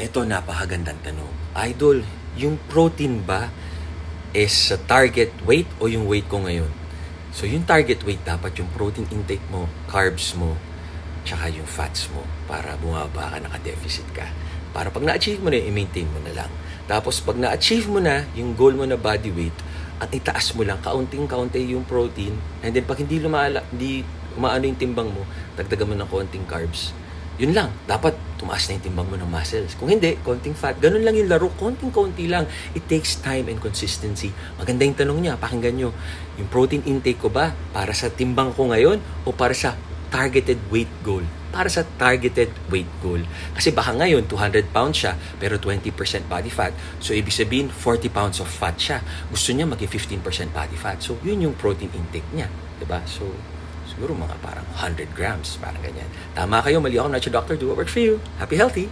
Ito, napakagandang tanong. Idol, yung protein ba is sa target weight o yung weight ko ngayon? So, yung target weight, dapat yung protein intake mo, carbs mo, tsaka yung fats mo para bumaba ka, naka-deficit ka. Para pag na-achieve mo na i-maintain mo na lang. Tapos pag na-achieve mo na yung goal mo na body weight, ang itaas mo lang, kaunting-kaunti yung protein. And then pag hindi lumala, hindi umaano yung timbang mo, dagdagan mo ng konting carbs. Yun lang. Dapat tumaas na yung timbang mo ng muscles. Kung hindi, konting fat. Ganun lang yung laro. Konting-konti lang. It takes time and consistency. Maganda yung tanong niya. Pakinggan nyo. Yung protein intake ko ba para sa timbang ko ngayon o para sa targeted weight goal? Para sa targeted weight goal. Kasi baka ngayon, 200 pounds siya, pero 20% body fat. So, ibig sabihin, 40 pounds of fat siya. Gusto niya maging 15% body fat. So, yun yung protein intake niya. 'di ba So, siguro mga parang 100 grams, parang ganyan. Tama kayo, mali ako, your doctor, do what works for you. Happy healthy!